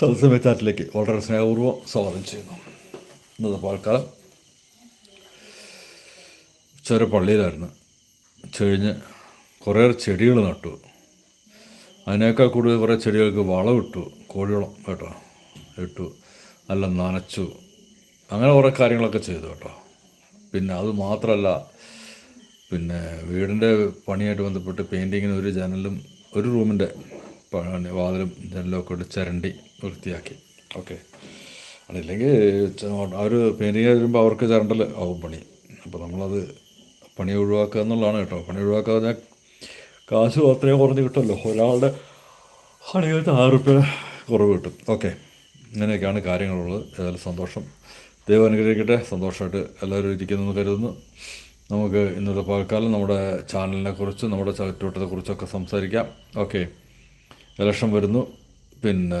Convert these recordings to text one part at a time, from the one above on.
തത്സമയ ചാറ്റിലേക്ക് വളരെ സ്നേഹപൂർവം സ്വാഗതം ചെയ്യുന്നു. ഇന്നത്തെ പാൽക്കാലം ചെറിയ പള്ളിയിലായിരുന്നു. ചെഴിഞ്ഞ് കുറേ ചെടികൾ നട്ടു. അതിനേക്കാൾ കൂടുതൽ കുറേ ചെടികൾക്ക് വളമിട്ടു കോഴിവളം കേട്ടോ ഇട്ടു. നല്ല നനച്ചു. അങ്ങനെ കുറേ കാര്യങ്ങളൊക്കെ ചെയ്തു കേട്ടോ. പിന്നെ അത് മാത്രമല്ല പിന്നെ വീടിന്റെ പണിയായിട്ട് ബന്ധപ്പെട്ട് പെയിന്റിങ്ങിന് ഒരു ജനലും ഒരു റൂമിന്റെ വാതിലും ജനലും ഒക്കെ ഇട്ട് ചരണ്ടി വൃത്തിയാക്കി. ഓക്കെ. അല്ലെങ്കിൽ അവർ പെയിന്റിങ് വരുമ്പോൾ അവർക്ക് ചരണ്ടൽ ആവും പണി. അപ്പോൾ നമ്മളത് പണി ഒഴിവാക്കുക എന്നുള്ളതാണ് കേട്ടോ. പണി ഒഴിവാക്കുക പറഞ്ഞാൽ കാശ് അത്രയും കുറഞ്ഞ് കിട്ടുമല്ലോ ഒരാളുടെ പണികൾക്ക് ആറ് റുപ്യ കുറവ് കിട്ടും. ഓക്കെ. ഇങ്ങനെയൊക്കെയാണ് കാര്യങ്ങളുള്ളത്. ഏതായാലും സന്തോഷം. ദൈവം അനുഗ്രഹിക്കട്ടെ. സന്തോഷമായിട്ട് എല്ലാവരും ഇരിക്കുന്നു കരുതുന്നു. നമുക്ക് ഇന്നത്തെ പകൽക്കാലം നമ്മുടെ ചാനലിനെ കുറിച്ച് നമ്മുടെ ചുറ്റുവട്ടത്തെ കുറിച്ചൊക്കെ സംസാരിക്കാം. ഓക്കെ. ഇലക്ഷൻ വരുന്നു. പിന്നെ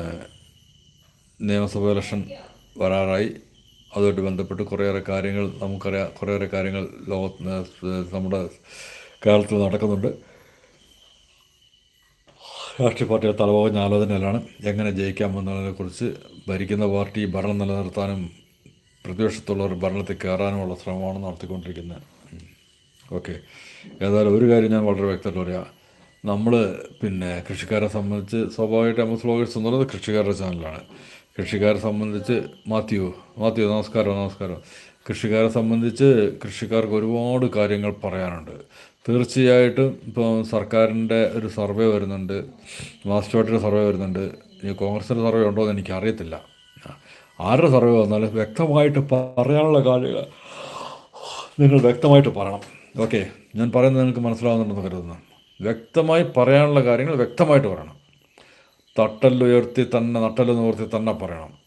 നിയമസഭ ഇലക്ഷൻ വരാറായി. അതുമായിട്ട് ബന്ധപ്പെട്ട് കുറേയേറെ കാര്യങ്ങൾ നമുക്കറിയാം. കുറേയേറെ കാര്യങ്ങൾ ലോകത്ത് നമ്മുടെ കേരളത്തിൽ നടക്കുന്നുണ്ട്. രാഷ്ട്രീയ പാർട്ടിയുടെ തലപോകുന്ന ആലോചനയിലാണ് എങ്ങനെ ജയിക്കാമെന്നതിനെക്കുറിച്ച് ഭരിക്കുന്ന പാർട്ടി ഭരണം നിലനിർത്താനും പ്രതിപക്ഷത്തുള്ളവർ ഭരണത്തിൽ കയറാനുമുള്ള ശ്രമമാണ് നടത്തിക്കൊണ്ടിരിക്കുന്നത്. ഓക്കെ. ഏതായാലും ഒരു കാര്യം ഞാൻ വളരെ വ്യക്തമായിട്ട് പറയാം. നമ്മൾ പിന്നെ കൃഷിക്കാരെ സംബന്ധിച്ച് സ്വാഭാവികമായിട്ട് നമ്മൾ സ്ലോഗേഴ്സ് എന്ന് പറയുന്നത് കൃഷിക്കാരുടെ ചാനലാണ്. കൃഷിക്കാരെ സംബന്ധിച്ച് മാത്യു മാത്യു നമസ്കാരം നമസ്കാരം. കൃഷിക്കാരെ സംബന്ധിച്ച് കൃഷിക്കാർക്ക് ഒരുപാട് കാര്യങ്ങൾ പറയാനുണ്ട്. തീർച്ചയായിട്ടും ഇപ്പോൾ സർക്കാരിന്റെ ഒരു സർവേ വരുന്നുണ്ട്. മാസ്റ്റർട്ടിയുടെ സർവേ വരുന്നുണ്ട്. ഇനി കോൺഗ്രസിന്റെ സർവേ ഉണ്ടോ എന്ന് എനിക്ക് അറിയത്തില്ല. ആരുടെ സർവേ വന്നാലും വ്യക്തമായിട്ട് പറയാനുള്ള കാര്യങ്ങൾ നിങ്ങൾ വ്യക്തമായിട്ട് പറയണം. ഓക്കെ ഞാൻ പറയുന്നത് നിങ്ങൾക്ക് മനസ്സിലാവുന്നുണ്ടെന്ന് കരുതുന്നു. വ്യക്തമായി പറയാനുള്ള കാര്യങ്ങൾ വ്യക്തമായിട്ട് പറയണം. തട്ടല്ലുയർത്തി തന്നെ നട്ടല്ലെന്നുയർത്തി തന്നെ പറയണം.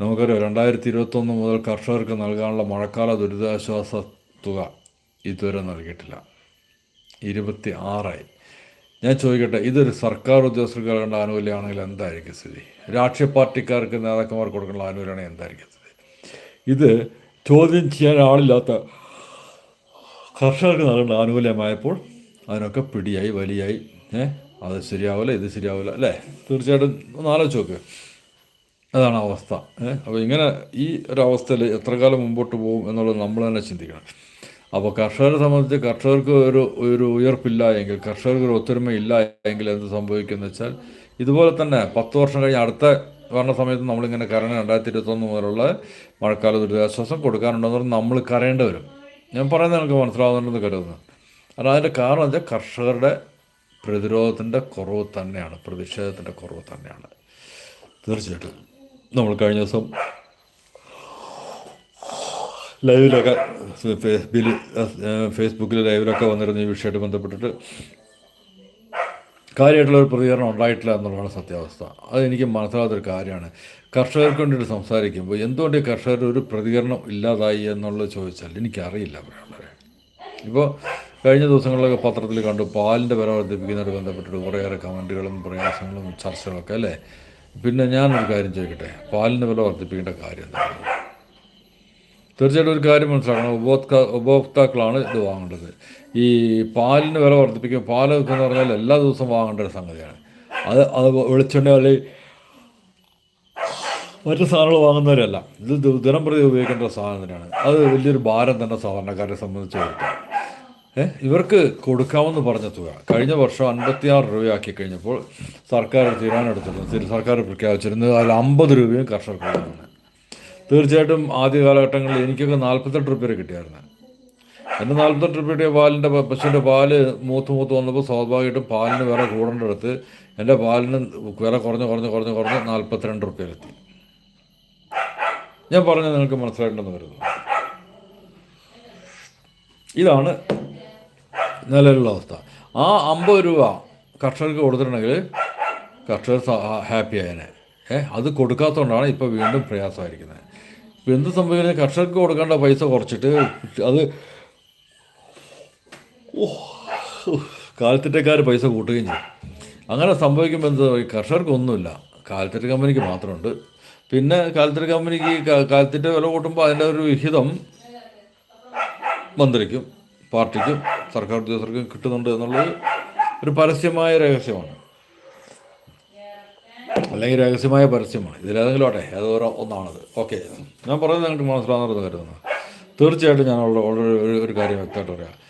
നമുക്കറിയാം രണ്ടായിരത്തി ഇരുപത്തൊന്ന് മുതൽ കർഷകർക്ക് നൽകാനുള്ള മഴക്കാല ദുരിതാശ്വാസ തുക ഇതുവരെ നൽകിയിട്ടില്ല. ഇരുപത്തി ആറായി ഞാൻ ചോദിക്കട്ടെ ഇതൊരു സർക്കാർ ഉദ്യോഗസ്ഥർക്ക് നൽകേണ്ട ആനുകൂല്യമാണെങ്കിൽ എന്തായിരിക്കും സ്ഥിതി? രാഷ്ട്രീയ പാർട്ടിക്കാർക്ക് നേതാക്കന്മാർക്ക് കൊടുക്കേണ്ട ആനുകൂല്യമാണെങ്കിൽ എന്തായിരിക്കും സ്ഥിതി? ഇത് ചോദ്യം ചെയ്യാൻ ആളില്ലാത്ത കർഷകർക്ക് നൽകേണ്ട ആനുകൂല്യമായപ്പോൾ അതിനൊക്കെ പിടിയായി വലിയായി. ഏ അത് ശരിയാവില്ല ഇത് ശരിയാവില്ല അല്ലേ? തീർച്ചയായിട്ടും ഒന്ന് ആലോചിച്ച് നോക്ക്. അതാണ് അവസ്ഥ. ഏ അപ്പോൾ ഇങ്ങനെ ഈ ഒരു അവസ്ഥയിൽ എത്ര കാലം മുമ്പോട്ട് പോകും എന്നുള്ളത് നമ്മൾ തന്നെ ചിന്തിക്കണം. അപ്പോൾ കർഷകരെ സംബന്ധിച്ച് കർഷകർക്ക് ഒരു ഒരു ഉയർപ്പില്ല എങ്കിൽ കർഷകർക്ക് ഒരു ഒത്തൊരുമ ഇല്ല എങ്കിൽ എന്ത് സംഭവിക്കുമെന്ന് വെച്ചാൽ ഇതുപോലെ തന്നെ പത്ത് വർഷം കഴിഞ്ഞ് അടുത്ത ഭരണ സമയത്ത് നമ്മളിങ്ങനെ കരയണം രണ്ടായിരത്തി ഇരുപത്തൊന്ന് മുതലുള്ള മഴക്കാല ദുരിതാശ്വാസം കൊടുക്കാനുണ്ടെന്ന് പറഞ്ഞാൽ നമ്മൾ കരയേണ്ടി വരും. ഞാൻ പറയുന്നത് എനിക്ക് മനസ്സിലാവുന്നുണ്ടെന്ന് കരുതുന്നു. കാരണം അതിന്റെ കാരണം വെച്ചാൽ കർഷകരുടെ പ്രതിരോധത്തിന്റെ കുറവ് തന്നെയാണ് പ്രതിഷേധത്തിന്റെ കുറവ് തന്നെയാണ്. തീർച്ചയായിട്ടും. നമ്മൾ കഴിഞ്ഞ ദിവസം ലൈവിലൊക്കെ ഫേസ്ബുക്കിൽ ലൈവിലൊക്കെ വന്നിരുന്ന ഈ വിഷയമായിട്ട് ബന്ധപ്പെട്ടിട്ട്. കാര്യമായിട്ടുള്ള ഒരു പ്രതികരണം ഉണ്ടായിട്ടില്ല എന്നുള്ളതാണ് സത്യാവസ്ഥ. അതെനിക്ക് മനസ്സിലാകാത്തൊരു കാര്യമാണ്. കർഷകർക്ക് വേണ്ടിയിട്ട് സംസാരിക്കുമ്പോൾ എന്തുകൊണ്ട് കർഷകരുടെ ഒരു പ്രതികരണം ഇല്ലാതായി എന്നുള്ളത് ചോദിച്ചാൽ എനിക്കറിയില്ല വളരെ ഇപ്പോൾ കഴിഞ്ഞ ദിവസങ്ങളിലൊക്കെ പത്രത്തിൽ കണ്ടു പാലിന്റെ വില വർദ്ധിപ്പിക്കുന്നതിന് ബന്ധപ്പെട്ടിട്ട് കുറേയേറെ കമന്റുകളും പ്രയാസങ്ങളും ചർച്ചകളൊക്കെ അല്ലേ? പിന്നെ ഞാനൊരു കാര്യം ചോദിക്കട്ടെ? പാലിന്റെ വില വർദ്ധിപ്പിക്കേണ്ട കാര്യം എന്താണ്? തീർച്ചയായിട്ടും ഒരു കാര്യം മനസ്സിലാക്കണം. ഉപഭോക്ത ഉപഭോക്താക്കളാണ് ഇത് വാങ്ങേണ്ടത്. ഈ പാലിന് വില വർദ്ധിപ്പിക്കും. പാൽ എന്ന് പറഞ്ഞാൽ എല്ലാ ദിവസവും വാങ്ങേണ്ട ഒരു സംഗതിയാണ്. അത് അത് വെളിച്ചെണ്ണ അല്ലെങ്കിൽ മറ്റു സാധനങ്ങൾ വാങ്ങുന്നവരല്ല. ഇത് ദി- ദിനം പ്രതി ഉപയോഗിക്കേണ്ട സാധനം തന്നെയാണ് അത് വലിയൊരു ഭാരം തന്നെ സാധാരണക്കാരെ സംബന്ധിച്ച് ഇവർക്ക് കൊടുക്കാമെന്ന് പറഞ്ഞ തുക. കഴിഞ്ഞ വർഷം അൻപത്തിയാറ് രൂപയാക്കി കഴിഞ്ഞപ്പോൾ സർക്കാർ തീരുമാനം എടുത്തിരുന്നു സർക്കാർ പ്രഖ്യാപിച്ചിരുന്നത് അതിൽ അമ്പത് രൂപയും കർഷകർക്ക് തീർച്ചയായിട്ടും ആദ്യ കാലഘട്ടങ്ങളിൽ എനിക്കൊക്കെ നാൽപ്പത്തെട്ട് രൂപ കിട്ടിയായിരുന്നു. എന്റെ നാൽപ്പത്തെട്ട് രൂപയുടെ പാലിന്റെ പശുവിന്റെ പാൽ മൂത്ത് മൂത്ത് വന്നപ്പോൾ സ്വാഭാവികമായിട്ടും പാലിന് വില കൂടേണ്ടടുത്ത് എന്റെ പാലിന് വില കുറഞ്ഞ് കുറഞ്ഞ് കുറഞ്ഞ് കുറഞ്ഞ് നാൽപ്പത്തിരണ്ട് റുപ്യയിലെത്തി. ഞാൻ പറഞ്ഞത് നിങ്ങൾക്ക് മനസ്സിലായിട്ടുണ്ടെന്ന് കരുതുന്നു. ഇതാണ് നിലവിലുള്ള അവസ്ഥ. ആ അമ്പത് രൂപ കർഷകർക്ക് കൊടുത്തിട്ടുണ്ടെങ്കിൽ കർഷകർ ഹാപ്പി ആയനെ. ഏ അത് കൊടുക്കാത്തതുകൊണ്ടാണ് ഇപ്പോൾ വീണ്ടും പ്രയാസമായിരിക്കുന്നത്. ഇപ്പം എന്ത് സംഭവിക്കുന്നത് കർഷകർക്ക് കൊടുക്കേണ്ട പൈസ കുറച്ചിട്ട് അത് ഓ കാലത്തിറ്റക്കാർ പൈസ കൂട്ടുകയും ചെയ്യും. അങ്ങനെ സംഭവിക്കുമ്പോൾ എന്താ കർഷകർക്കൊന്നുമില്ല. കാലത്തിറ്റ കമ്പനിക്ക് മാത്രമുണ്ട്. പിന്നെ കാലത്തിറ്റ കമ്പനിക്ക് കാ- കാലത്തിറ്റ വില കൂട്ടുമ്പോൾ അതിന്റെ ഒരു വിഹിതം മന്ത്രിക്കും പാർട്ടിക്കും സർക്കാർ ഉദ്യോഗസ്ഥർക്കും കിട്ടുന്നുണ്ട് എന്നുള്ളത് ഒരു പരസ്യമായ രഹസ്യമാണ്. അല്ലെങ്കിൽ രഹസ്യമായ പരസ്യമാണ്. ഇതിലേതെങ്കിലും ആട്ടെ അത് ഓരോ ഒന്നാണത്. ഓക്കെ ഞാൻ പറയുന്നത് നിങ്ങൾക്ക് മനസ്സിലാകുന്നത് കരുതുന്നു. തീർച്ചയായിട്ടും ഞാൻ ഉള്ള ഒരു കാര്യം വ്യക്തമായിട്ട് പറയാം.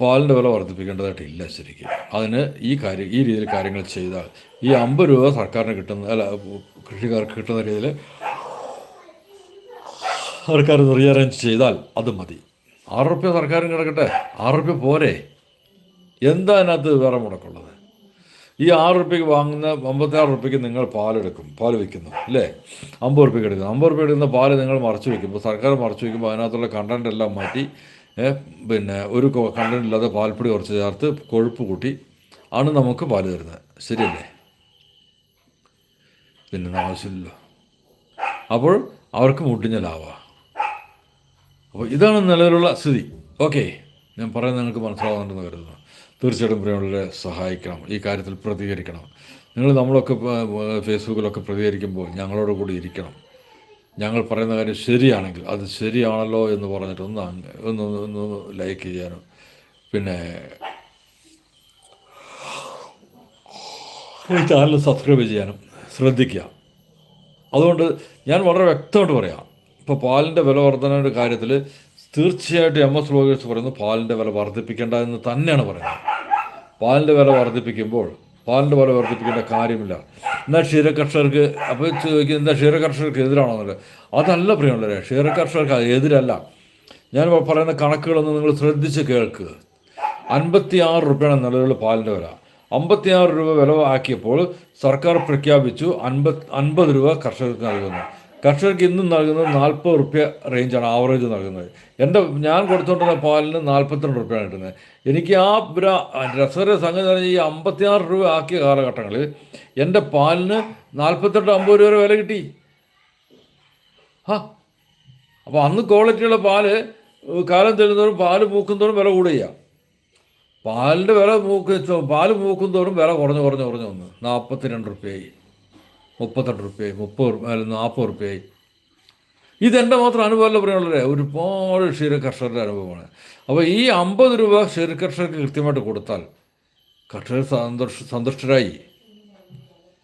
പാലിന്റെ വില വർദ്ധിപ്പിക്കേണ്ടതായിട്ടില്ല ശരിക്കും. അതിന് ഈ കാര്യം ഈ രീതിയിൽ കാര്യങ്ങൾ ചെയ്താൽ ഈ അമ്പത് രൂപ സർക്കാരിന് കിട്ടുന്ന അല്ല കൃഷിക്കാർക്ക് കിട്ടുന്ന രീതിയിൽ സർക്കാർ റീഅറേഞ്ച് ചെയ്താൽ അത് മതി. ആറ് റുപ്യ സർക്കാരിന് കിടക്കട്ടെ. ആറ് റുപ്യ പോരെ. എന്താ അതിനകത്ത് വേറെ മുടക്കുള്ളത്? ഈ ആറ് റുപ്യക്ക് വാങ്ങുന്ന അമ്പത്താറ് റുപ്യക്ക് നിങ്ങൾ പാലെടുക്കും പാൽ വിൽക്കുന്നു അല്ലേ? അമ്പത് റുപ്യക്ക് എടുക്കുന്നു. അമ്പത് റുപ്യ എടുക്കുന്ന പാൽ നിങ്ങൾ മറച്ചു വയ്ക്കുമ്പോൾ സർക്കാർ മറച്ചു വയ്ക്കുമ്പോൾ അതിനകത്തുള്ള കണ്ടന്റ് എല്ലാം മാറ്റി പിന്നെ ഒരു കണ്ടന്റ് ഇല്ലാതെ പാൽപ്പൊടി കുറച്ച് ചേർത്ത് കൊഴുപ്പ് കൂട്ടി ആണ് നമുക്ക് പാൽ തരുന്നത്. ശരിയല്ലേ? പിന്നെ ആവശ്യമില്ലല്ലോ. അപ്പോൾ അവർക്ക് മുട്ടിഞ്ഞ അപ്പോൾ ഇതാണ് നിലവിലുള്ള സ്ഥിതി. ഓക്കെ ഞാൻ പറയുന്നത് നിങ്ങൾക്ക് മനസ്സിലാവുന്നുണ്ടെന്ന് കരുതുന്നു. തീർച്ചയായിട്ടും പ്രിയമുള്ളവരെ സഹായിക്കണം. ഈ കാര്യത്തിൽ പ്രതികരിക്കണം. നിങ്ങൾ നമ്മളൊക്കെ ഫേസ്ബുക്കിലൊക്കെ പ്രതികരിക്കുമ്പോൾ ഞങ്ങളോട് കൂടി ഇരിക്കണം. ഞങ്ങൾ പറയുന്ന കാര്യം ശരിയാണെങ്കിൽ അത് ശരിയാണല്ലോ എന്ന് പറഞ്ഞിട്ട് ഒന്ന് ഒന്ന് ഒന്ന് ലൈക്ക് ചെയ്യാനും. പിന്നെ ഈ ചാനൽ സബ്സ്ക്രൈബ് ചെയ്യാനും ശ്രദ്ധിക്കുക. അതുകൊണ്ട് ഞാൻ വളരെ വ്യക്തമായിട്ട് പറയാം. ഇപ്പോൾ പാലിന്റെ വില വർധനയുടെ കാര്യത്തിൽ തീർച്ചയായിട്ടും എം എസ് ലോഗേഴ്സ് പറയുന്നു പാലിന്റെ വില വർദ്ധിപ്പിക്കേണ്ട എന്ന് തന്നെയാണ് പറയുന്നത്. പാലിന്റെ വില വർദ്ധിപ്പിക്കുമ്പോൾ പാലിന്റെ പോലെ വർദ്ധിപ്പിക്കേണ്ട കാര്യമില്ല. എന്നാൽ ക്ഷീരകർഷകർക്ക് അപ്പോൾ ചോദിക്കുന്നത് എന്താ ക്ഷീരകർഷകർക്ക് എതിരാണോന്നല്ല അതല്ല പ്രിയമുള്ളവരെ ക്ഷീരകർഷകർക്ക് എതിരല്ല. ഞാൻ പറയുന്ന കണക്കുകളൊന്നും നിങ്ങൾ ശ്രദ്ധിച്ച് കേൾക്കുക അൻപത്തി ആറ് രൂപയാണ് നിലവിലുള്ള പാലിന്റെ വില. അമ്പത്തിയാറ് രൂപ വില ആക്കിയപ്പോൾ സർക്കാർ പ്രഖ്യാപിച്ചു അൻപത് അൻപത് രൂപ കർഷകർക്ക് നൽകുന്നു. കർഷകർക്ക് ഇന്നും നൽകുന്നത് നാൽപ്പത് റുപ്യ റേഞ്ചാണ് ആവറേജ് നൽകുന്നത്. എന്റെ ഞാൻ കൊടുത്തുകൊണ്ടിരുന്ന പാലിന് നാൽപ്പത്തിരണ്ട് റുപ്യാണ് കിട്ടുന്നത്. എനിക്ക് ആ ഒരു രസകര സംഗതി പറഞ്ഞാൽ ഈ അമ്പത്തിയാറ് രൂപ ആക്കിയ കാലഘട്ടങ്ങളിൽ എന്റെ പാലിന് നാൽപ്പത്തെട്ട് അമ്പത് രൂപ വരെ വില കിട്ടി. ആ അപ്പോൾ അന്ന് ക്വാളിറ്റിയുള്ള പാൽ കാലം തെല്ലുന്നതോറും പാൽ മൂക്കുന്നതോറും വില കൂടുക പാലിന്റെ വില മൂക്ക് പാൽ മൂക്കുന്നതോറും തോറും വില കുറഞ്ഞ് കുറഞ്ഞ് കുറഞ്ഞ് വന്നു. നാൽപ്പത്തി രണ്ട് റുപ്യയായി മുപ്പത്തെട്ട് റുപ്യയായി മുപ്പത് അല്ല നാൽപ്പത് റുപ്യയായി ഇതെന്റെ മാത്രം അനുഭവമല്ല പറയാനുള്ളത്. ഒരുപാട് ക്ഷീര കർഷകരുടെ അനുഭവമാണ്. അപ്പോൾ ഈ അമ്പത് രൂപ ക്ഷീര കർഷകർക്ക് കൃത്യമായിട്ട് കൊടുത്താൽ കർഷകർ സന്തോഷ സന്തുഷ്ടരായി.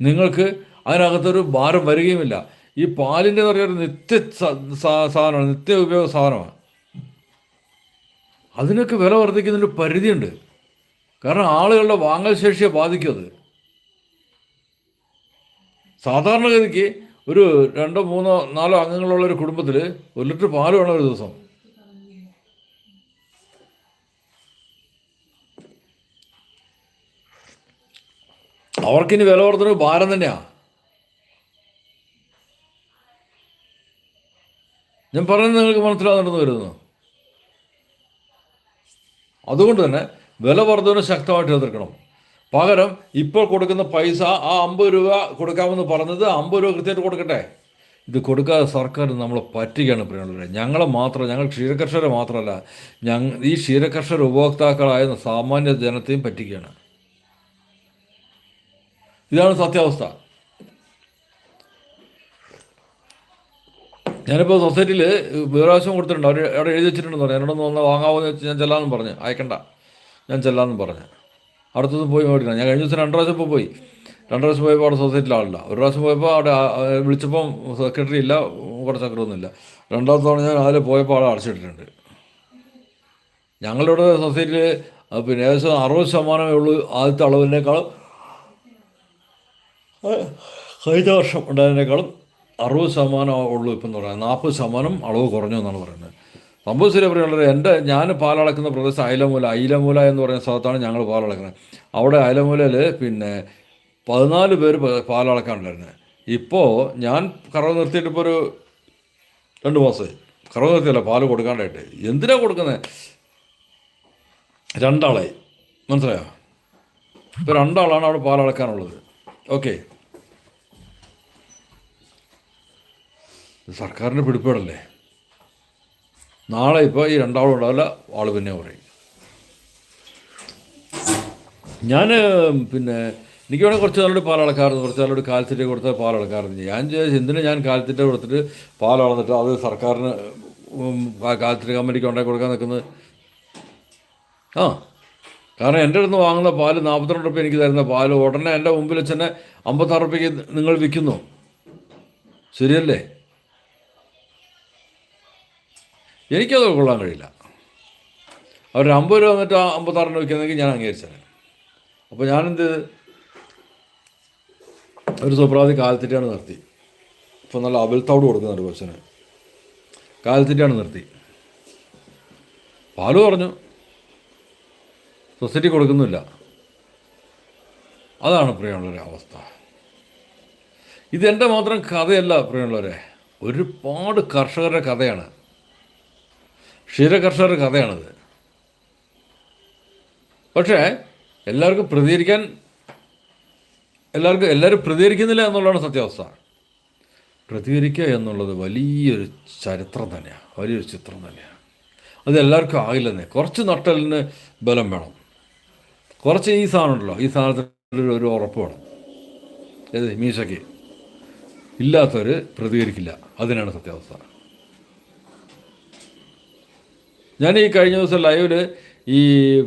നിങ്ങൾക്ക് അതിനകത്തൊരു ഭാരം വരികയുമില്ല. ഈ പാലിന്റെ എന്ന് ഒരു നിത്യ സാധനമാണ് നിത്യ ഉപയോഗ സാധനമാണ്. അതിനൊക്കെ വില വർദ്ധിക്കുന്നതിന്റെ പരിധിയുണ്ട്. കാരണം ആളുകളുടെ വാങ്ങൽ ശേഷിയെ ബാധിക്കും അത്. സാധാരണഗതിക്ക് ഒരു രണ്ടോ മൂന്നോ നാലോ അംഗങ്ങളുള്ള ഒരു കുടുംബത്തിൽ ഒരു ലിറ്റർ പാൽ വേണം ഒരു ദിവസം. അവർക്കിനി വില വർദ്ധന ഭാരം തന്നെയാ. ഞാൻ പറയുന്നത് നിങ്ങൾക്ക് മനസ്സിലാകുന്നുണ്ടെന്ന് വരുന്നു അതുകൊണ്ട് തന്നെ വില വർധന ശക്തമായിട്ട് എതിർക്കണം പകരം ഇപ്പോൾ കൊടുക്കുന്ന പൈസ ആ അമ്പത് രൂപ കൊടുക്കാമെന്ന് പറഞ്ഞത് അമ്പത് രൂപ കൃത്യമായിട്ട് കൊടുക്കട്ടെ? ഇത് കൊടുക്കാതെ സർക്കാർ നമ്മളെ പറ്റിക്കുകയാണ് പ്രിയമുള്ളവരെ. ഞങ്ങളെ മാത്രം ഞങ്ങൾ ക്ഷീരകർഷകരെ മാത്രമല്ല ഞങ്ങൾ ഈ ക്ഷീരകർഷകർ ഉപഭോക്താക്കളായ സാമാന്യ ജനത്തെയും പറ്റിക്കുകയാണ്. ഇതാണ് സത്യാവസ്ഥ. ഞാനിപ്പോൾ സൊസൈറ്റിയിൽ വിവരാവശ്യം കൊടുത്തിട്ടുണ്ട്. അവർ അവിടെ എഴുതി വെച്ചിട്ടുണ്ടെന്ന് പറഞ്ഞു. എന്നോടൊന്ന് വന്ന് വാങ്ങാമോ എന്ന് വെച്ച് ഞാൻ ചെല്ലാമെന്ന് പറഞ്ഞു. അയക്കണ്ട. ഞാൻ ചെല്ലാമെന്ന് പറഞ്ഞു. അടുത്ത ദിവസം പോയി മേടിക്കണം. ഞാൻ കഴിഞ്ഞ ദിവസം രണ്ട് പ്രാവശ്യം ഇപ്പോൾ പോയി. രണ്ട് പ്രാവശ്യം പോയപ്പോൾ അവിടെ സൊസൈറ്റിയിൽ ആളില്ല ഒരു പ്രാവശ്യം പോയപ്പോൾ അവിടെ വിളിച്ചപ്പം സെക്രട്ടറി ഇല്ല കുറച്ച് സെക്രട്ടറിയൊന്നുമില്ല രണ്ടാമത്തെ തവണ ഞാൻ അതിൽ പോയപ്പോൾ ആളെ അടച്ചിട്ടിട്ടുണ്ട്. ഞങ്ങളുടെ ഇവിടെ സൊസൈറ്റിയിൽ പിന്നെ ഏകദേശം അറുപത് ശതമാനമേ ഉള്ളൂ ആദ്യത്തെ അളവിനേക്കാളും കഴിഞ്ഞ വർഷം ഉണ്ടായതിനേക്കാളും അറുപത് ശതമാനം ഉള്ളൂ ഇപ്പം എന്ന് പറയുന്നത്. നാൽപ്പത് ശതമാനം അളവ് കുറഞ്ഞു എന്നാണ് പറയുന്നത്. സംഭവം ശരി പറയുള്ളത് എന്റെ ഞാൻ പാലളക്കുന്ന പ്രദേശം അയിലമൂല. അയിലമൂല എന്ന് പറയുന്ന സ്ഥലത്താണ് ഞങ്ങൾ പാലളക്കുന്നത്. അവിടെ അയിലമൂലയിൽ പിന്നെ പതിനാല് പേര് പാലളക്കാനുണ്ടായിരുന്നത് ഇപ്പോൾ ഞാൻ കറവ് നിർത്തിയിട്ട് ഇപ്പോൾ ഒരു രണ്ട് മാസമായി കറവ് നിർത്തിയല്ല പാൽ കൊടുക്കാണ്ടായിട്ട്. എന്തിനാണ് കൊടുക്കുന്നത്? രണ്ടാളായി മനസ്സിലായോ? ഇപ്പോൾ രണ്ടാളാണ് അവിടെ പാലളക്കാനുള്ളത്. ഓക്കെ. സർക്കാരിന്റെ പിടിപ്പേടല്ലേ നാളെ ഇപ്പോൾ ഈ രണ്ടാളും ഉണ്ടാവില്ല ആൾ പിന്നെ പറയും. ഞാൻ പിന്നെ എനിക്ക് വേണമെങ്കിൽ കുറച്ച് നാളോട് പാലളക്കാറുണ്ട് കുറച്ച് നാളോട് കാൽത്തീറ്റ കൊടുത്ത പാലളക്കാറുണ്ട് ഞാൻ എന്തിനാ ഞാൻ കാലത്തിന്റെ കൊടുത്തിട്ട് പാലളന്നിട്ട് അത് സർക്കാരിന് കാൽത്തീറ്റ കമ്പനിക്ക് ഉണ്ടാക്കി കൊടുക്കാൻ നിൽക്കുന്നത്? ആ. കാരണം എന്റെ അടുത്ത് വാങ്ങുന്ന പാൽ നാൽപ്പത്തിരണ്ട് റുപ്യ എനിക്ക് തരുന്ന പാൽ ഉടനെ എന്റെ മുമ്പിൽ വെച്ച് തന്നെ അമ്പത്താറ് റുപ്യക്ക് നിങ്ങൾ വിൽക്കുന്നു. ശരിയല്ലേ? എനിക്കത് കൊള്ളാൻ കഴിയില്ല. അവർ അമ്പത് രൂപ എന്നിട്ട് ആ രൂപ വയ്ക്കുന്നെങ്കിൽ ഞാൻ അംഗീകരിച്ചത് അപ്പോൾ ഞാനെന്ത്? ഒരു സുപ്രാതി കാലത്തിട്ടാണ് നിർത്തി. ഇപ്പോൾ നല്ല അബൽത്തൗട് കൊടുക്കുന്നുണ്ട് കൊച്ചിന്. കാലത്തിട്ടാണ് നിർത്തി. പാൽ പറഞ്ഞു സൊസൈറ്റി കൊടുക്കുന്നില്ല. അതാണ് പ്രിയമുള്ളവരെ അവസ്ഥ. ഇതെന്റെ മാത്രം കഥയല്ല പ്രിയമുള്ളവരെ. ഒരുപാട് കർഷകരുടെ കഥയാണ്. ക്ഷീരകർഷകരുടെ കഥയാണത്. പക്ഷേ എല്ലാവർക്കും പ്രതികരിക്കാൻ എല്ലാവർക്കും എല്ലാവരും പ്രതികരിക്കുന്നില്ല എന്നുള്ളതാണ് സത്യാവസ്ഥ. പ്രതികരിക്കുക എന്നുള്ളത് വലിയൊരു ചരിത്രം തന്നെയാണ് വലിയൊരു ചിത്രം തന്നെയാണ് അത് എല്ലാവർക്കും ആകില്ലെന്നേ കുറച്ച് നട്ടലിന് ബലം വേണം. കുറച്ച് ഈ സാധനം ഉണ്ടല്ലോ ഈ സാധനത്തിൽ ഒരു ഉറപ്പ് വേണം. ഏത് മീശയ്ക്ക് ഇല്ലാത്തവർ പ്രതികരിക്കില്ല. അതിനാണ് സത്യാവസ്ഥ. ഞാൻ ഈ കഴിഞ്ഞ ദിവസം ലൈവിൽ ഈ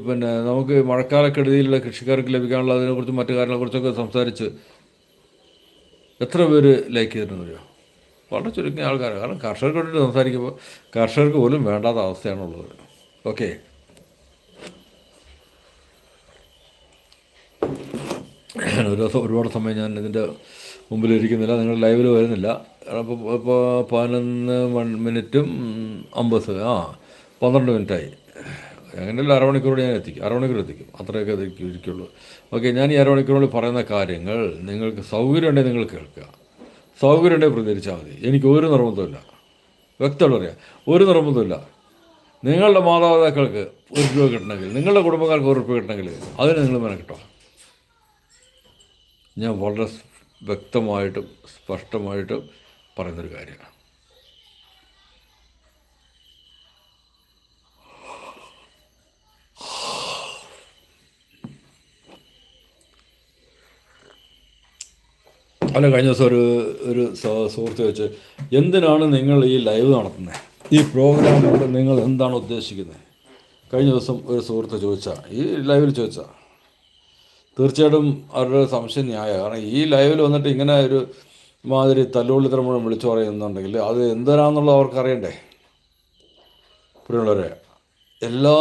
പിന്നെ നമുക്ക് മഴക്കാലക്കെടുതിയിലുള്ള കൃഷിക്കാർക്ക് ലഭിക്കാനുള്ള അതിനെക്കുറിച്ചും മറ്റു കാര്യങ്ങളെക്കുറിച്ചൊക്കെ സംസാരിച്ച് എത്ര പേര് ലൈക്ക് ചെയ്തിരുന്നു അറിയോ? വളരെ ചുരുങ്ങിയ ആൾക്കാരാണ് കാരണം കർഷകർക്ക് വേണ്ടിയിട്ട് സംസാരിക്കുമ്പോൾ കർഷകർക്ക് പോലും വേണ്ടാത്ത അവസ്ഥയാണുള്ളത് ഓക്കെ. ഒരു ദിവസം ഒരുപാട് സമയം ഞാൻ ഇതിന്റെ മുമ്പിൽ ഇരിക്കുന്നില്ല നിങ്ങൾ ലൈവിൽ വരുന്നില്ല. അപ്പോൾ ഇപ്പോൾ പതിനൊന്ന് മിനിറ്റും അമ്പത് ആ പന്ത്രണ്ട് മിനിറ്റായി. അങ്ങനെയല്ല അരമണിക്കൂറോട് ഞാൻ എത്തിക്കും. അരമണിക്കൂർ എത്തിക്കും. അത്രയൊക്കെ ഇരിക്കുള്ളൂ. ഓക്കെ ഞാൻ ഈ അരമണിക്കൂറിൽ പറയുന്ന കാര്യങ്ങൾ നിങ്ങൾക്ക് സൗകര്യമുണ്ടെങ്കിൽ നിങ്ങൾ കേൾക്കുക. സൗകര്യമുണ്ടെങ്കിൽ പ്രതികരിച്ചാൽ മതി. എനിക്ക് ഒരു നിർബന്ധമില്ല വ്യക്തമുള്ള പറയാം. ഒരു നിർബന്ധമില്ല നിങ്ങളുടെ മാതാപിതാക്കൾക്ക് ഒരു രൂപ കിട്ടണമെങ്കിൽ നിങ്ങളുടെ കുടുംബക്കാർക്ക് ഒരു രൂപ കിട്ടണമെങ്കിൽ അതിന് നിങ്ങൾ മെനക്കെട്ടോ ഞാൻ വളരെ വ്യക്തമായിട്ടും സ്പഷ്ടമായിട്ടും പറയുന്നൊരു കാര്യമാണ്. അല്ല കഴിഞ്ഞ ദിവസം ഒരു ഒരു സുഹൃത്ത് വെച്ച് എന്തിനാണ് നിങ്ങൾ ഈ ലൈവ് നടത്തുന്നത് ഈ പ്രോഗ്രാം കൊണ്ട് നിങ്ങൾ എന്താണ് ഉദ്ദേശിക്കുന്നത് കഴിഞ്ഞ ദിവസം ഒരു സുഹൃത്ത് ചോദിച്ചാൽ ഈ ലൈവിൽ ചോദിച്ചാൽ തീർച്ചയായിട്ടും അവരുടെ സംശയം ന്യായ കാരണം ഈ ലൈവിൽ വന്നിട്ട് ഇങ്ങനെ ഒരു മാതിരി തല്ലുകൊള്ളിത്തരം മുഴുവൻ വിളിച്ചു പറയുന്നുണ്ടെങ്കിൽ അത് എന്തിനാണെന്നുള്ളത് അവർക്ക് അറിയണ്ടേ? പ്രിയമുള്ളവരെ എല്ലാ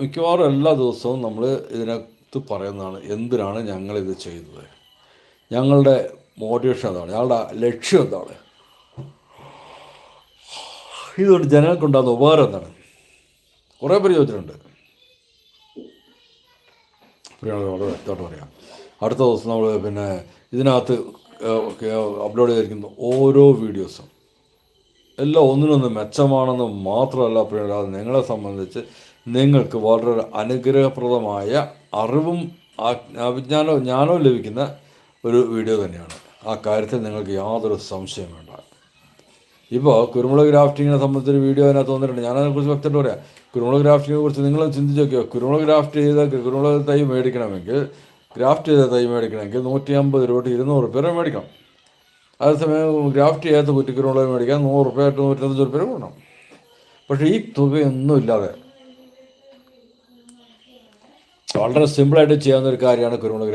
മിക്കവാറും എല്ലാ ദിവസവും നമ്മൾ ഇതിനകത്ത് പറയുന്നതാണ് എന്തിനാണ് ഞങ്ങളിത് ചെയ്യുന്നത്? ഞങ്ങളുടെ മോട്ടിവേഷൻ എന്താണ്? ഞങ്ങളുടെ ലക്ഷ്യം എന്താണ്? ഇതുകൊണ്ട് ജനങ്ങൾക്കുണ്ടാകുന്ന ഉപകാരം എന്താണ് കുറേ പേര് ചോദിച്ചിട്ടുണ്ട്. വളരെ വ്യക്തമായിട്ട് പറയാം. അടുത്ത ദിവസം നമ്മൾ പിന്നെ ഇതിനകത്ത് അപ്ലോഡ് ചെയ്തിരിക്കുന്ന ഓരോ വീഡിയോസും എല്ലാം ഒന്നിനൊന്ന് മെച്ചമാണെന്ന് മാത്രമല്ല പ്രിയമുള്ള നിങ്ങളെ സംബന്ധിച്ച് നിങ്ങൾക്ക് വളരെ അനുഗ്രഹപ്രദമായ അറിവും അവിജ്ഞാനവും ജ്ഞാനവും ലഭിക്കുന്ന ഒരു വീഡിയോ തന്നെയാണ്. ആ കാര്യത്തിൽ നിങ്ങൾക്ക് യാതൊരു സംശയം വേണ്ട. ഇപ്പോൾ കുരുമുളക് ഗ്രാഫ്റ്റിങ്ങിനെ സംബന്ധിച്ചൊരു വീഡിയോ അതിനകത്ത് വന്നിട്ടുണ്ട്. ഞാനതിനെക്കുറിച്ച് വ്യക്തമായിട്ട് പറയാം. കുരുമുളക് ഗ്രാഫ്റ്റിങ്ങിനെ കുറിച്ച് നിങ്ങൾ ചിന്തിച്ച് നോക്കിയോ? കുരുമുളക് ഗ്രാഫ്റ്റ് ചെയ്ത കുരുമുളക് തൈ മേടിക്കണമെങ്കിൽ ഗ്രാഫ്റ്റ് ചെയ്ത തൈ മേടിക്കണമെങ്കിൽ നൂറ്റി അമ്പത് രൂപ തൊട്ട് ഇരുന്നൂറ് റുപ്യ വരെ മേടിക്കണം. അതേസമയം ഗ്രാഫ്റ്റ് ചെയ്യാത്ത കുറ്റിക്കുരുമുളക് മേടിക്കാൻ നൂറ് റുപ്യ തൊട്ട് നൂറ്റഞ്ച് റുപ്യ കൊടുക്കണം പക്ഷേ ഈ തുകയൊന്നും ഇല്ലാതെ വളരെ സിമ്പിളായിട്ട് ചെയ്യാവുന്ന ഒരു കാര്യമാണ് കുരുമുളക്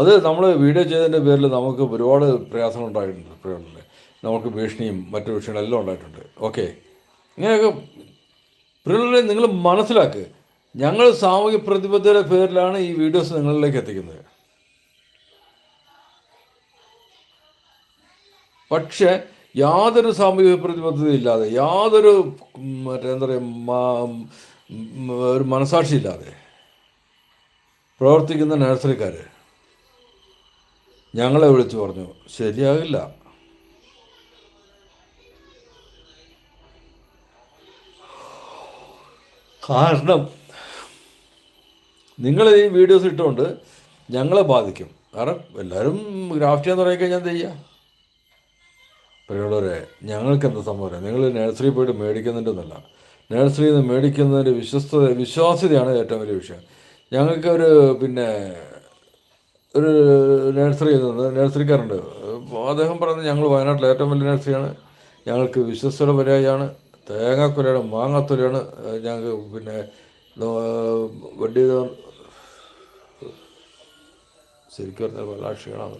അത് നമ്മൾ വീഡിയോ ചെയ്തതിന്റെ പേരിൽ നമുക്ക് ഒരുപാട് പ്രയാസങ്ങൾ ഉണ്ടായിട്ടുണ്ട് നമുക്ക് ഭീഷണിയും മറ്റു വിഷയങ്ങളെല്ലാം ഉണ്ടായിട്ടുണ്ട്. ഓക്കെ ഇങ്ങനെയൊക്കെ പ്രിയുള്ള നിങ്ങൾ മനസ്സിലാക്കുക ഞങ്ങൾ സാമൂഹ്യ പ്രതിബദ്ധതയുടെ പേരിലാണ് ഈ വീഡിയോസ് നിങ്ങളിലേക്ക് എത്തിക്കുന്നത്. പക്ഷേ യാതൊരു സാമൂഹിക പ്രതിബദ്ധതയില്ലാതെ യാതൊരു മറ്റേ എന്താ പറയുക ഒരു മനസാക്ഷി ഇല്ലാതെ പ്രവർത്തിക്കുന്ന നഴ്സറിക്കാർ ഞങ്ങളെ വിളിച്ചു പറഞ്ഞു ശരിയാകില്ല. കാരണം നിങ്ങൾ ഈ വീഡിയോസ് ഇട്ടുകൊണ്ട് ഞങ്ങളെ ബാധിക്കും. കാരണം എല്ലാവരും ഗ്രാഫ്റ്റ് എന്ന് തുടങ്ങിക്കഴിഞ്ഞാൽ എന്ത് ചെയ്യുക പ്രിയമുള്ളവരെ ഞങ്ങൾക്ക് എന്താ സംഭവം നിങ്ങൾ നഴ്സറി പോയിട്ട് മേടിക്കുന്നുണ്ടെന്നല്ല. നഴ്സറിയിൽ നിന്ന് മേടിക്കുന്നതിന്റെ വിശ്വസ്ത വിശ്വാസ്യതയാണ് ഏറ്റവും വലിയ വിഷയം. ഞങ്ങൾക്ക് ഒരു പിന്നെ ഒരു നഴ്സറി നഴ്സറിക്കാരുണ്ട് അദ്ദേഹം പറയുന്നത് ഞങ്ങൾ വയനാട്ടിലെ ഏറ്റവും വലിയ നഴ്സറിയാണ് ഞങ്ങൾക്ക് വിശ്വസ്തയുടെ പര്യായമാണ്. തേങ്ങാക്കൊലയാണ് മാങ്ങാത്തൊലയാണ്. ഞങ്ങൾക്ക് പിന്നെ വണ്ടി ശരിക്കും പറഞ്ഞാൽ വല്ലാതെ ക്ഷീണം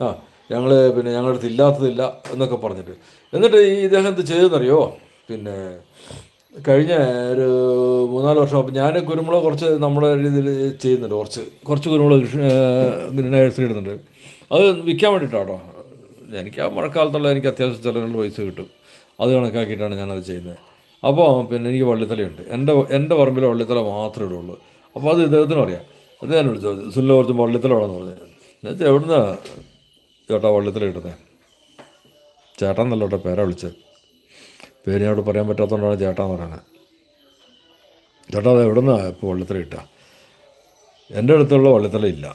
ആ ഞങ്ങൾ പിന്നെ ഞങ്ങളുടെ അടുത്ത് ഇല്ലാത്തതില്ല എന്നൊക്കെ പറഞ്ഞിട്ട്. എന്നിട്ട് ഈ ഇദ്ദേഹം എന്ത് ചെയ്തെന്നറിയോ? പിന്നെ കഴിഞ്ഞ ഒരു മൂന്നാൽ വർഷം അപ്പം ഞാൻ കുരുമുളക് കുറച്ച് നമ്മുടെ രീതിയിൽ ചെയ്യുന്നുണ്ട്. കുറച്ച് കുറച്ച് കുരുമുളക് നഴ്സറി ഇടുന്നുണ്ട്. അത് വിൽക്കാൻ വേണ്ടിയിട്ടാണോ എനിക്ക് ആ മഴക്കാലത്തുള്ള എനിക്ക് അത്യാവശ്യം ചിലവുള്ള പൈസ കിട്ടും. അത് കണക്കാക്കിയിട്ടാണ് ഞാനത് ചെയ്യുന്നത്. അപ്പോൾ പിന്നെ എനിക്ക് വള്ളിത്തലയുണ്ട്. എന്റെ എന്റെ പറമ്പിൽ വള്ളിത്തല മാത്രമേ ഇടുള്ളൂ. അപ്പോൾ അത് ഇദ്ദേഹത്തിനും അറിയാം. ഞാൻ വിളിച്ചു. സുല്ല കുറച്ച് വള്ളിത്തല വേണമെന്ന് പറഞ്ഞു. എന്നുവെച്ചാൽ എവിടുന്നാണ് ചേട്ടാ വള്ളിത്തല കിട്ടുന്നത് ചേട്ടൻ നല്ലോട്ടെ പേരാ വിളിച്ചത്. പേര് ഞാനോട് പറയാൻ പറ്റാത്തതുകൊണ്ടാണ് ചേട്ടാന്ന് പറയുന്നത്. ചേട്ടാ അത് എവിടെ നിന്നാണ് ഇപ്പോൾ വള്ളിത്തല കിട്ടുക? എന്റെ അടുത്തുള്ള വള്ളിത്തല ഇല്ല.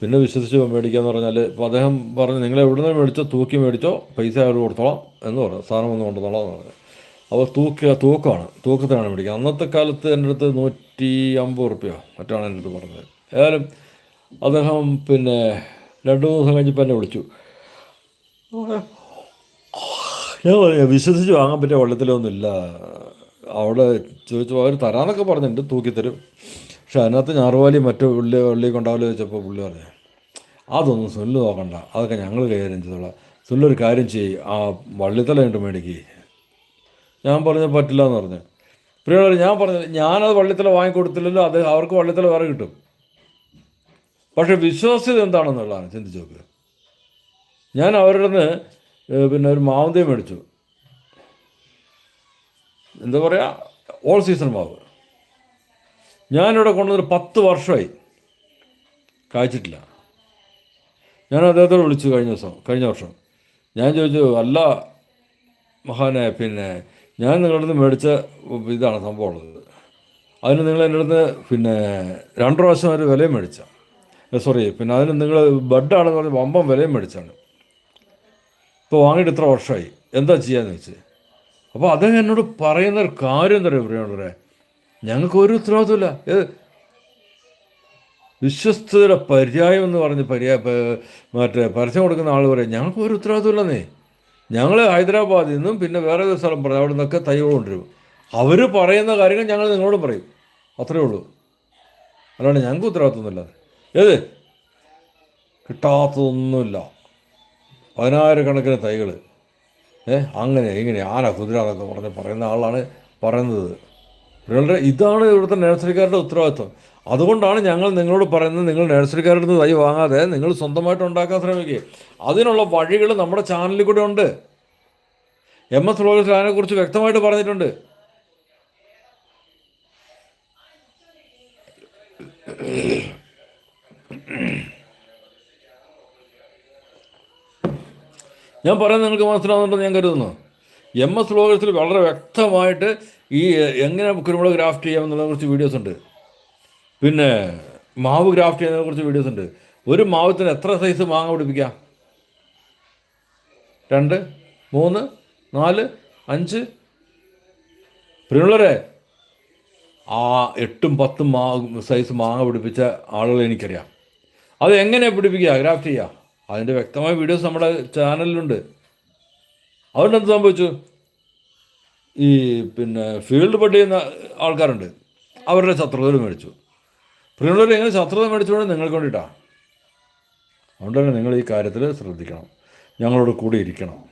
പിന്നെ വിശ്വസിച്ച് മേടിക്കാന്ന് പറഞ്ഞാൽ ഇപ്പോൾ അദ്ദേഹം പറഞ്ഞു നിങ്ങൾ എവിടെ നിന്ന് മേടിച്ചോ? തൂക്കി മേടിച്ചോ? പൈസ അവർ കൊടുത്തോളാം. എന്ന് പറഞ്ഞു. സാധനം ഒന്ന് കൊണ്ടുവന്നോളാം എന്ന് പറഞ്ഞു. അപ്പോൾ തൂക്ക തൂക്കമാണ് തൂക്കത്തിനാണ് മേടിക്കുക. അന്നത്തെ കാലത്ത് എന്റെ അടുത്ത് നൂറ്റി അമ്പത് റുപ്യോ മറ്റാണ് എന്റെ അടുത്ത് പറഞ്ഞത്. ഏതായാലും അദ്ദേഹം പിന്നെ രണ്ട് മൂന്ന് ദിവസം കഴിഞ്ഞപ്പോൾ എന്നെ വിളിച്ചു. ഞാൻ വിശ്വസിച്ച് വാങ്ങാൻ പറ്റിയ വെള്ളത്തിലൊന്നുമില്ല. അവിടെ ചോദിച്ചു അവർ തരാനൊക്കെ പറഞ്ഞിട്ടുണ്ട് തൂക്കിത്തരും. പക്ഷെ അതിനകത്ത് ഞാറുവാലി മറ്റു ഉള്ളി ഉള്ളി കൊണ്ടാവില്ല ചോദിച്ചപ്പോൾ പുള്ളി പറഞ്ഞു അതൊന്നും സുല്ല് നോക്കണ്ട അതൊക്കെ ഞങ്ങൾ കൈകാര്യം ചെയ്തോളാം. സുല്ലൊരു കാര്യം ചെയ്യ് ആ വള്ളിത്തല കണ്ട് മേടിക്ക്. ഞാൻ പറഞ്ഞു പറ്റില്ല എന്ന് പറഞ്ഞു പ്രിയമുള്ളവർ ഞാൻ പറഞ്ഞു ഞാനത് വള്ളിത്തല വാങ്ങിക്കൊടുത്തില്ലല്ലോ അത് അവർക്ക് വള്ളിത്തല വേറെ കിട്ടും. പക്ഷെ വിശ്വാസ്യത എന്താണെന്നുള്ളതാണ് ചിന്തിച്ച് നോക്കുക ഞാൻ അവരുടെ പിന്നെ ഒരു മാവന്തയും മേടിച്ചു. എന്താ പറയുക ഓൾ സീസൺ മാവ്. ഞാനിവിടെ കൊണ്ടുവന്നൊരു പത്ത് വർഷമായി കായ്ച്ചിട്ടില്ല. ഞാൻ അദ്ദേഹത്തോട് വിളിച്ചു കഴിഞ്ഞ ദിവസം കഴിഞ്ഞ വർഷം. ഞാൻ ചോദിച്ചു അല്ല മഹാനെ പിന്നെ ഞാൻ നിങ്ങളുടെ നിന്ന് മേടിച്ച ഇതാണ് സംഭവം ഉള്ളത്. അതിന് നിങ്ങൾ എന്റെ അടുത്ത് പിന്നെ രണ്ട് പ്രാവശ്യം ഒരു വിലയും മേടിച്ച. സോറി പിന്നെ അതിന് നിങ്ങൾ ബഡാണെന്ന് പറഞ്ഞ് വമ്പം വിലയും മേടിച്ചാണ്. ഇപ്പോൾ വാങ്ങിയിട്ട് ഇത്ര വർഷമായി. എന്താ ചെയ്യാന്ന് വെച്ച്? അപ്പോൾ അദ്ദേഹം എന്നോട് പറയുന്ന ഒരു കാര്യം എന്താ പറയുക പ്രിയമുള്ളവരെ ഞങ്ങൾക്ക് ഒരു ഉത്തരവാദിത്വമില്ല. ഏത് വിശ്വസ്തയുടെ പര്യായം എന്ന് പറഞ്ഞ് പര്യായ മറ്റേ പരസ്യം കൊടുക്കുന്ന ആൾ പറയും ഞങ്ങൾക്ക് ഒരു ഉത്തരവാദിത്വമില്ലെന്നേ. ഞങ്ങൾ ഹൈദരാബാദിൽ നിന്നും പിന്നെ വേറെ ഒരു സ്ഥലം പറയും അവിടെ നിന്നൊക്കെ തൈകൾ കൊണ്ടുവരും. അവർ പറയുന്ന കാര്യങ്ങൾ ഞങ്ങൾ നിങ്ങളോട് പറയും. അത്രയേ ഉള്ളൂ. അല്ലാണ്ട് ഞങ്ങൾക്ക് ഉത്തരവാദിത്വമൊന്നുമില്ല. ഏത്? കിട്ടാത്തതൊന്നുമില്ല. പതിനായിരക്കണക്കിന് തൈകൾ. അങ്ങനെ ഇങ്ങനെ ആന കുതിര എന്നൊക്കെ പറഞ്ഞ് പറയുന്ന ആളാണ് പറയുന്നത്. നിങ്ങളുടെ ഇതാണ് ഇവിടുത്തെ നഴ്സറിക്കാരുടെ ഉത്തരവാദിത്വം. അതുകൊണ്ടാണ് ഞങ്ങൾ നിങ്ങളോട് പറയുന്നത് നിങ്ങൾ നഴ്സറിക്കാരുടെ അടുത്ത് തൈ വാങ്ങാതെ നിങ്ങൾ സ്വന്തമായിട്ട് ഉണ്ടാക്കാൻ ശ്രമിക്കുക. അതിനുള്ള വഴികൾ നമ്മുടെ ചാനലിൽ കൂടെ ഉണ്ട്. എം എസ് ഫ്ലോഗസിൽ അതിനെക്കുറിച്ച് വ്യക്തമായിട്ട് പറഞ്ഞിട്ടുണ്ട്. ഞാൻ പറയുന്നത് നിങ്ങൾക്ക് മനസ്സിലാവുന്നുണ്ടെന്ന് ഞാൻ കരുതുന്നു. എം എസ് ലോകത്തിൽ വളരെ വ്യക്തമായിട്ട് ഈ എങ്ങനെ കുരുമുളക് ഗ്രാഫ്റ്റ് ചെയ്യാം എന്നുള്ള കുറിച്ച് വീഡിയോസ് ഉണ്ട്. പിന്നെ മാവ് ഗ്രാഫ്റ്റ് ചെയ്യുന്നതിനെ കുറിച്ച് വീഡിയോസ് ഉണ്ട്. ഒരു മാവത്തിന് എത്ര സൈസ് മാങ്ങ പിടിപ്പിക്കാം? രണ്ട് മൂന്ന് നാല് അഞ്ച്. പ്രിയുള്ളവരെ ആ എട്ടും പത്തും മാ സൈസ് മാങ്ങ പിടിപ്പിച്ച ആളുകളെ എനിക്കറിയാം. അത് എങ്ങനെ പിടിപ്പിക്കുക? ഗ്രാഫ്റ്റ് ചെയ്യുക. അതിന്റെ വ്യക്തമായ വീഡിയോസ് നമ്മുടെ ചാനലിലുണ്ട്. അതുകൊണ്ട് എന്ത് സംഭവിച്ചു? ഈ പിന്നെ ഫീൽഡ് പട്ടി ചെയ്യുന്ന ആൾക്കാരുണ്ട്. അവരുടെ ശത്രുതകൾ മേടിച്ചു. പ്രിയമുള്ളവർ എങ്ങനെ ശത്രുത മേടിച്ചുകൊണ്ട് നിങ്ങൾക്ക് വേണ്ടിയിട്ടാണ് അതുകൊണ്ട് തന്നെ നിങ്ങൾ ഈ കാര്യത്തിൽ ശ്രദ്ധിക്കണം. ഞങ്ങളോട് കൂടെ ഇരിക്കണം.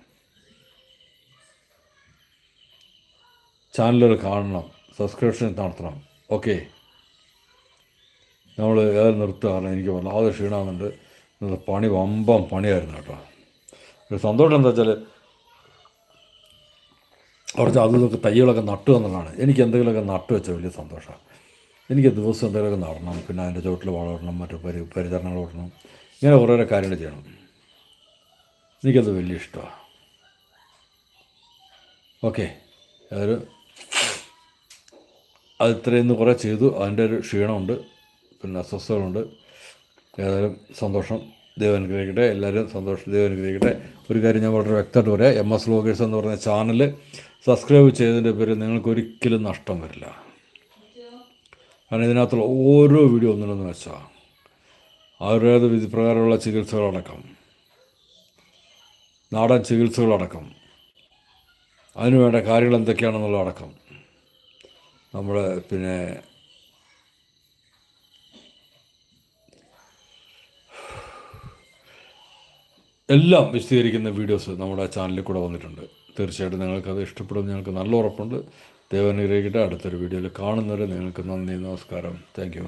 ചാനലുകൾ കാണണം. സബ്സ്ക്രിപ്ഷൻ നടത്തണം. ഓക്കെ. നമ്മൾ ഏതായാലും നിർത്തുകയാണ്. എനിക്ക് വല്ലാതെ ക്ഷീണമാകുന്നുണ്ട് പണി വമ്പം പണിയായിരുന്നു കേട്ടോ. ഒരു സന്തോഷം എന്താ വെച്ചാൽ കുറച്ച് അത് ഇതൊക്കെ തൈകളൊക്കെ നട്ടു എന്നുള്ളതാണ്. എനിക്ക് എന്തെങ്കിലുമൊക്കെ നട്ടു വെച്ചാൽ വലിയ സന്തോഷമാണ് എനിക്ക് ദിവസം എന്തെങ്കിലുമൊക്കെ നടണം. പിന്നെ അതിന്റെ ചുവട്ടിൽ വളരണം മറ്റു പരി പരിചരണങ്ങൾ ഓടണം ഇങ്ങനെ കുറേ കാര്യങ്ങൾ ചെയ്യണം. എനിക്കത് വലിയ ഇഷ്ടമാണ് ഓക്കെ. അതൊരു അത് ഇത്രയും കുറേ ചെയ്തു. അതിന്റെ ഒരു ക്ഷീണമുണ്ട്. പിന്നെ അസ്വസ്ഥതകളുണ്ട്. ഏതായാലും സന്തോഷം. ദൈവം അനുഗ്രഹിക്കട്ടെ. എല്ലാവരും സന്തോഷം. ദൈവം അനുഗ്രഹിക്കട്ടെ. ഒരു കാര്യം ഞാൻ വളരെ വ്യക്തമായിട്ട് പറയാം. എം എസ് ലോകേഴ്സ് എന്ന് പറഞ്ഞ ചാനൽ സബ്സ്ക്രൈബ് ചെയ്തതിന്റെ പേരിൽ നിങ്ങൾക്ക് ഒരിക്കലും നഷ്ടം വരില്ല. കാരണം ഇതിനകത്തുള്ള ഓരോ വീഡിയോ ഒന്നിനൊന്ന് വെച്ചാൽ ആയുർവേദ വിധി പ്രകാരമുള്ള ചികിത്സകളടക്കം നാടൻ ചികിത്സകളടക്കം അതിനുവേണ്ട കാര്യങ്ങൾ എന്തൊക്കെയാണെന്നുള്ളതടക്കം. നമ്മൾ പിന്നെ എല്ലാം വിശദീകരിക്കുന്ന വീഡിയോസ് നമ്മുടെ ചാനലിൽ കൂടെ വന്നിട്ടുണ്ട്. തീർച്ചയായിട്ടും നിങ്ങൾക്കത് ഇഷ്ടപ്പെടും ഞങ്ങൾക്ക് നല്ല ഉറപ്പുണ്ട്. ദൈവം അനുഗ്രഹിക്കട്ടെ അടുത്തൊരു വീഡിയോയിൽ കാണുന്നവരെ നിങ്ങൾക്ക് നന്ദി നമസ്കാരം. താങ്ക്